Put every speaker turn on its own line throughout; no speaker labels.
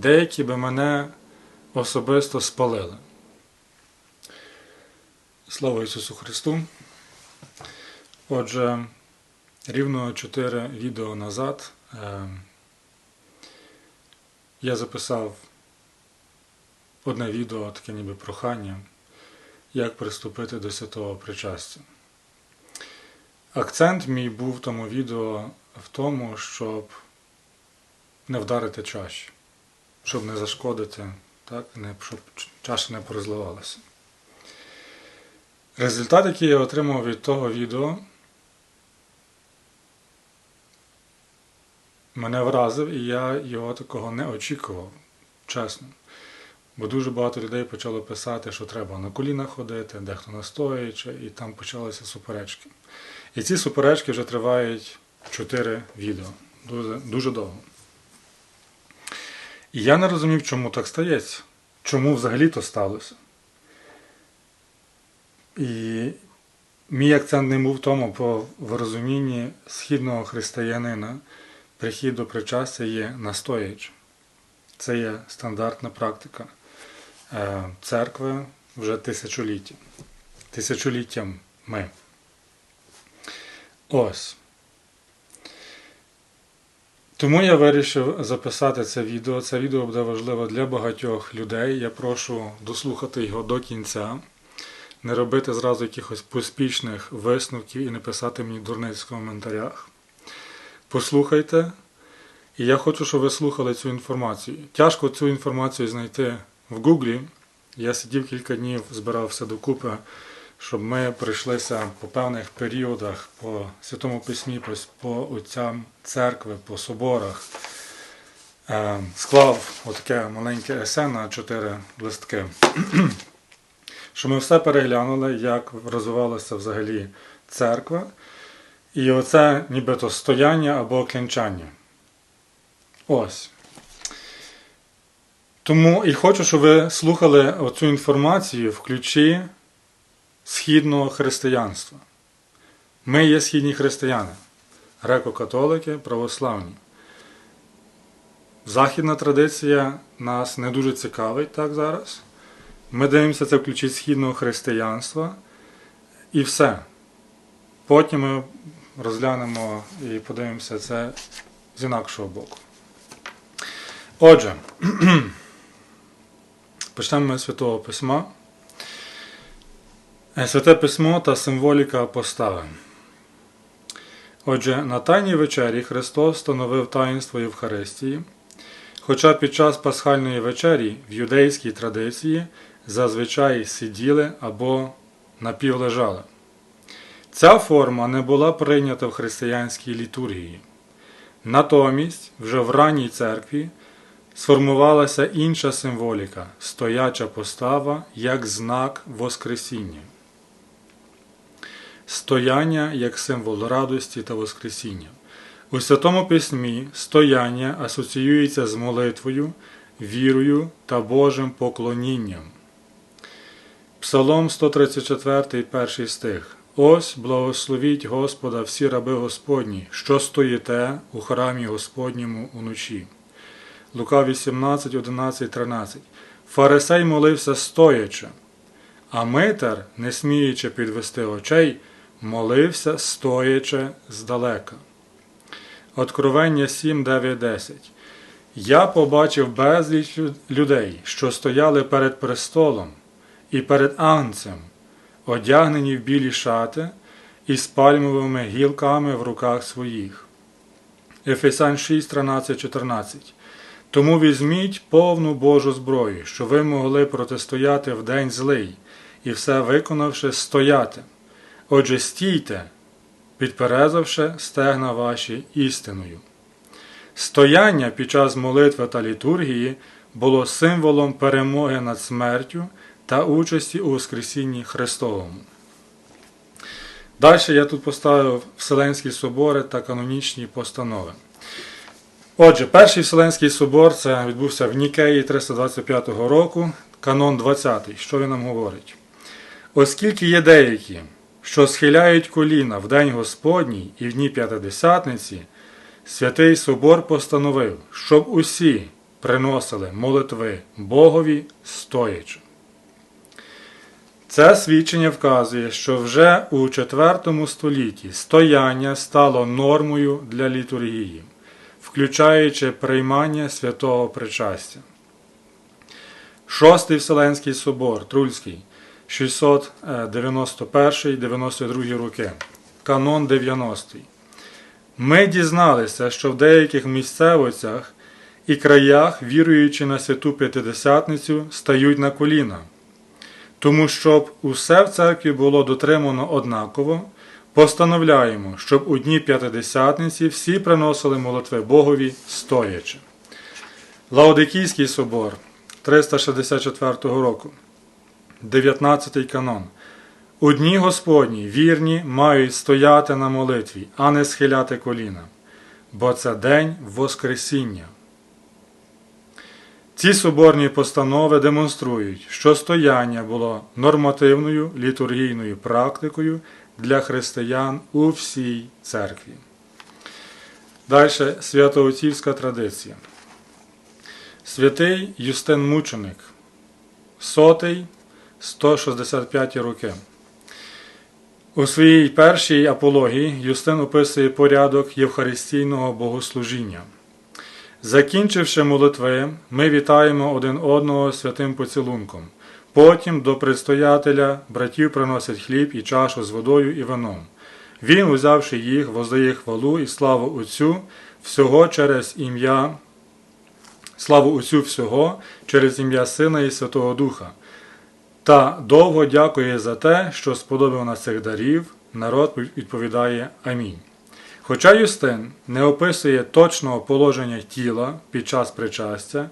деякі би мене особисто спалили. Слава Ісусу Христу! Отже, рівно 4 відео назад е, я записав одне відео, таке ніби прохання, як приступити до святого причастя. Акцент мій був в тому відео в тому, щоб не вдарити чаші, щоб не зашкодити, так, не, щоб чаша не порозливалася. Результат, який я отримав від того відео, мене вразив, і я його такого не очікував, чесно. Бо дуже багато людей почало писати, що треба на колінах ходити, дехто настоячи, і там почалися суперечки. І ці суперечки вже тривають 4 відео. Дуже, дуже довго. І я не розумів, чому так стається. Чому взагалі то сталося. І мій акцент не був в тому, бо в розумінні східного християнина прихід до причастя є настоячим. Це є стандартна практика е, церкви вже тисячоліття. Тисячоліттям ми. Ось. Тому я вирішив записати це відео. Це відео буде важливо для багатьох людей. Я прошу дослухати його до кінця, не робити зразу якихось поспішних висновків і не писати мені дурниць в коментарях. Послухайте, і я хочу, щоб ви слухали цю інформацію. Тяжко цю інформацію знайти в Гуглі. Я сидів кілька днів, збирав все докупи, щоб ми пройшлися по певних періодах по Святому Письмі, по, отцям церкви, по соборах. Е, склав отаке маленьке есе на чотири листки. Щоб ми все переглянули, як розвивалася взагалі церква. І оце нібито стояння або клянчання. Ось. Тому і хочу, щоб ви слухали оцю інформацію в ключі східного християнства. Ми є східні християни, греко-католики, православні. Західна традиція нас не дуже цікавить так зараз. Ми дивимося це в ключі східного християнства і все. Потім ми розглянемо і подивимося це з інакшого боку. Отже, почнемо ми Святого Письма. Святе письмо та символіка постави. Отже, на Тайній вечері Христос встановив таїнство Євхаристії, хоча під час пасхальної вечері в юдейській традиції зазвичай сиділи або напівлежали. Ця форма не була прийнята в християнській літургії. Натомість, вже в ранній церкві сформувалася інша символіка стояча постава як знак Воскресіння. Стояння як символ радості та Воскресіння. У Святому Письмі стояння асоціюється з молитвою, вірою та Божим поклонінням. Псалом 134, перший стих. Ось благословіть Господа всі раби Господні, що стоїте у храмі Господньому уночі. Лука 18, 11, 13. Фарисей молився стоячи, а митар, не сміючи підвести очей, молився стоячи здалека. Откровення 7, 9, 10. Я побачив безліч людей, що стояли перед престолом і перед Агнцем, одягнені в білі шати і з пальмовими гілками в руках своїх. Ефесян 6, 13, 14. Тому візьміть повну Божу зброю, що ви могли протистояти в день злий, і все виконавши, стояти. Отже, стійте, підперезавши стегна ваші істиною. Стояння під час молитви та літургії було символом перемоги над смертю та участі у Воскресінні Христовому. Далі я тут поставив Вселенські собори та канонічні постанови. Отже, перший Вселенський собор це відбувся в Нікеї 325 року, канон 20. Що він нам говорить? Оскільки є деякі, що схиляють коліна в День Господній і в дні П'ятидесятниці, Святий Собор постановив, щоб усі, приносили молитви Богові стоячи. Це свідчення вказує, що вже у IV столітті стояння стало нормою для літургії, включаючи приймання святого причастя. Шостий Вселенський собор Трульський 691-92 роки. Канон 90. Ми дізналися, що в деяких місцевостях і краях, віруючи на святу П'ятидесятницю, стають на коліна. Тому, щоб усе в церкві було дотримано однаково, постановляємо, щоб у дні П'ятидесятниці всі приносили молитви Богові стоячи. Лаодикійський собор 364 року, 19 канон. У дні Господні вірні мають стояти на молитві, а не схиляти коліна, бо це день Воскресіння. Ці соборні постанови демонструють, що стояння було нормативною літургійною практикою для християн у всій церкві. Далі святоотцівська традиція. Святий Юстин Мученик, сотий 165 роки. У своїй першій апології Юстин описує порядок Євхаристійного богослужіння. Закінчивши молитви, ми вітаємо один одного святим поцілунком. Потім до предстоятеля братів приносять хліб і чашу з водою і вином. Він, узявши їх, воздає хвалу і славу Отцю всього через ім'я, славу Отцю всього через ім'я Сина і Святого Духа. Та довго дякує за те, що сподобав на цих дарів, народ відповідає Амінь. Хоча Юстин не описує точного положення тіла під час причастя,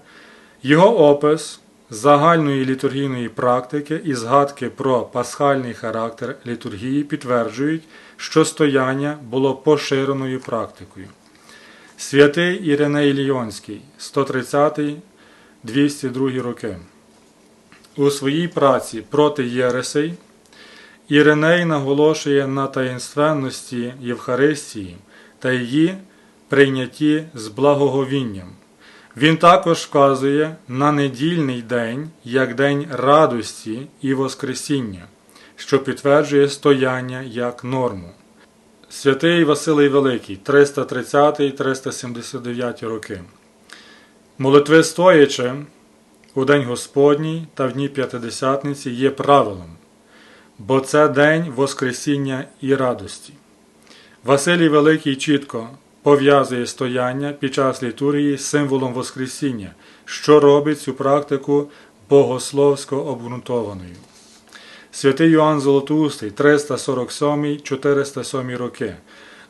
його опис загальної літургійної практики і згадки про пасхальний характер літургії підтверджують, що стояння було поширеною практикою. Святий Іриней Ліонський, 130-202 роки. У своїй праці проти Єресей Іриней наголошує на таїнственності Євхаристії та її прийнятті з благоговінням. Він також вказує на недільний день як день радості і Воскресіння, що підтверджує стояння як норму. Святий Василий Великий, 330-379 роки. Молитви стоячи у День Господній та в дні П'ятидесятниці є правилом, бо це день Воскресіння і радості. Василій Великий чітко пов'язує стояння під час літургії з символом Воскресіння, що робить цю практику богословсько обґрунтованою. Святий Йоанн Золотоустий 347-407 роки.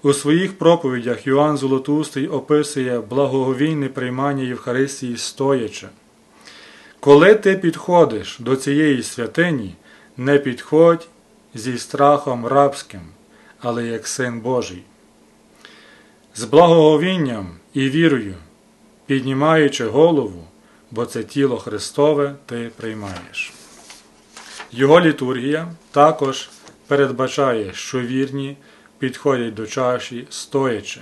У своїх проповідях Йоанн Золотоустий описує благоговійне приймання Євхаристії стоячи. Коли ти підходиш до цієї святині, не підходь зі страхом рабським, але як син Божий. З благоговінням і вірою, піднімаючи голову, бо це тіло Христове ти приймаєш. Його літургія також передбачає, що вірні підходять до чаші стоячи,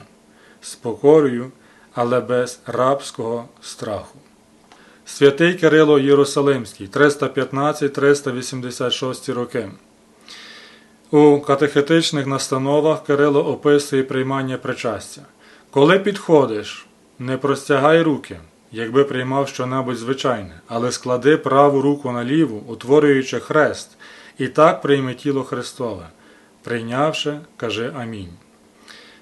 з покорою, але без рабського страху. Святий Кирило Єрусалимський 315-386 роки. У катехетичних настановах Кирило описує приймання причастя. Коли підходиш, не простягай руки, якби приймав щонебудь звичайне, але склади праву руку на ліву, утворюючи хрест, і так прийми тіло Христове. Прийнявши, кажи Амінь.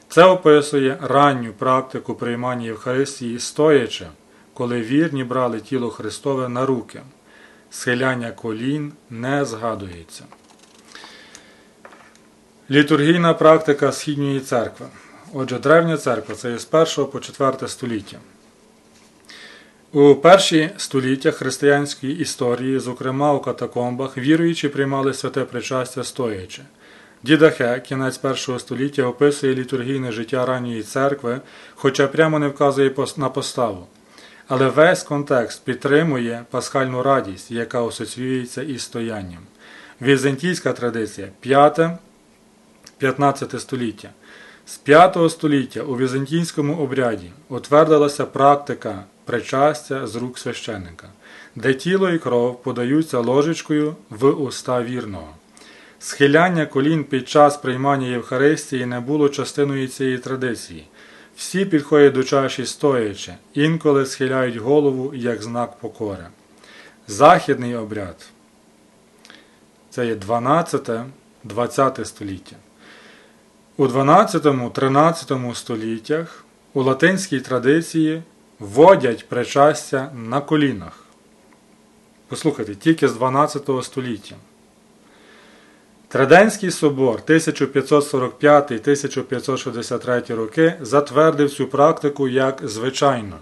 Це описує ранню практику приймання Євхаристії стоячи, коли вірні брали тіло Христове на руки. Схиляння колін не згадується. Літургійна практика Східньої церкви. Отже, Древня церква це є з 1 по 4 століття. У перші століття християнської історії, зокрема у катакомбах, віруючі приймали святе причастя стоячи. Дідахе, кінець першого століття, описує літургійне життя ранньої церкви, хоча прямо не вказує на поставу. Але весь контекст підтримує пасхальну радість, яка асоціюється із стоянням. Візантійська традиція 5 15 століття. З 5 століття у візантійському обряді утвердилася практика причастя з рук священника, де тіло і кров подаються ложечкою в уста вірного. Схиляння колін під час приймання Євхаристії не було частиною цієї традиції. Всі підходять до чаші стоячи, інколи схиляють голову як знак покори. Західний обряд це є 12-20 століття. У 12-13 століттях у латинській традиції вводять причастя на колінах. Послухайте, тільки з 12 століття. Триденський собор 1545-1563 роки затвердив цю практику як звичайну.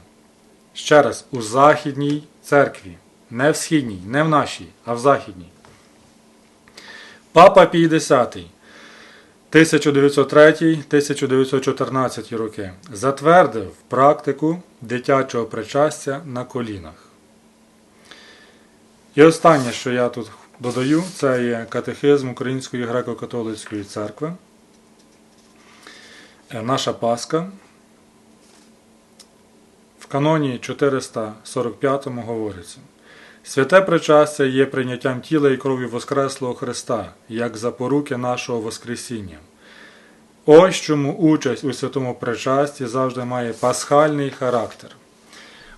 Ще раз, у Західній церкві, не в східній, не в нашій, а в західній. Папа 50 1903-1914 роки затвердив практику дитячого причастя на колінах. І останнє, що я тут додаю, це є катехизм Української греко-католицької церкви. Е, Наша Пасха. В каноні 445 говориться. Святе причастя є прийняттям тіла і крові Воскреслого Христа, як запоруки нашого Воскресіння. Ось чому участь у святому причасті завжди має пасхальний характер.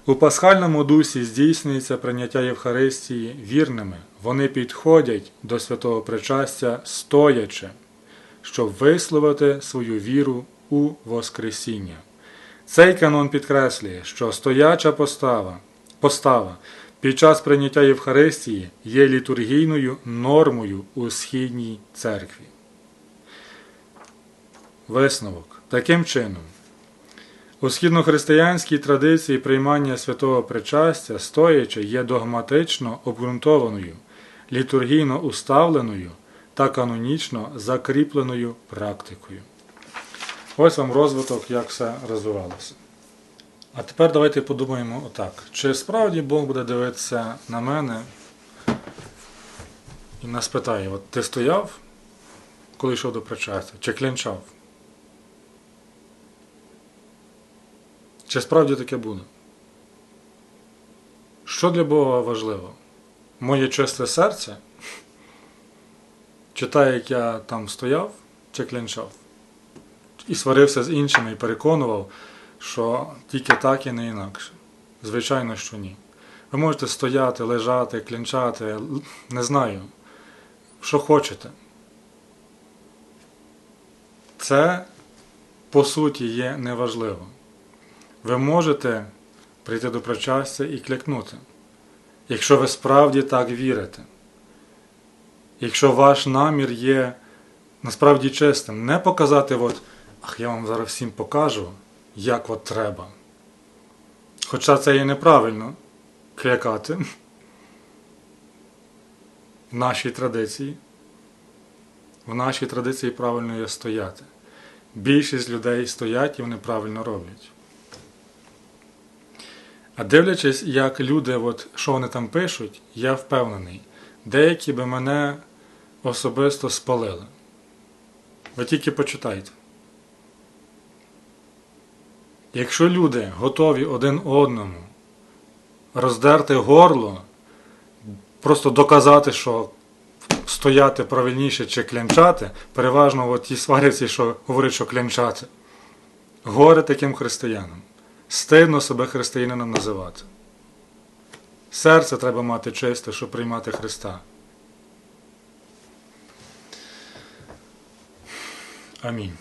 У пасхальному дусі здійснюється прийняття Євхаристії вірними. Вони підходять до святого причастя стоячи, щоб висловити свою віру у Воскресіння. Цей канон підкреслює, що стояча постава, постава під час прийняття Євхаристії є літургійною нормою у східній церкві. Висновок. Таким чином, у східнохристиянській традиції приймання святого причастя стоячи є догматично обґрунтованою, літургійно уставленою та канонічно закріпленою практикою. Ось вам розвиток, як все розвивалося. А тепер давайте подумаємо отак. Чи справді Бог буде дивитися на мене і нас питає, от ти стояв, коли йшов до причастя, чи клянчав? Чи справді таке буде? Що для Бога важливо? Моє чисте серце? Чи те, як я там стояв, чи клянчав? І сварився з іншими і переконував, що тільки так і не інакше. Звичайно, що ні. Ви можете стояти, лежати, клянчати, не знаю, що хочете. Це, по суті, є неважливо. Ви можете прийти до причастя і клякнути, якщо ви справді так вірите. Якщо ваш намір є насправді чистим, не показати, от, ах, я вам зараз всім покажу, як от треба. Хоча це є неправильно клякати в нашій традиції. В нашій традиції правильно є стояти. Більшість людей стоять і вони правильно роблять. А дивлячись, як люди, от, що вони там пишуть, я впевнений, деякі би мене особисто спалили. Ви тільки почитайте. Якщо люди готові один одному роздерти горло, просто доказати, що стояти правильніше чи клянчати, переважно от ті сваряться, що говорять, що клянчати. Горе таким християнам. Стидно себе християнином називати. Серце треба мати чисте, щоб приймати Христа. Амінь.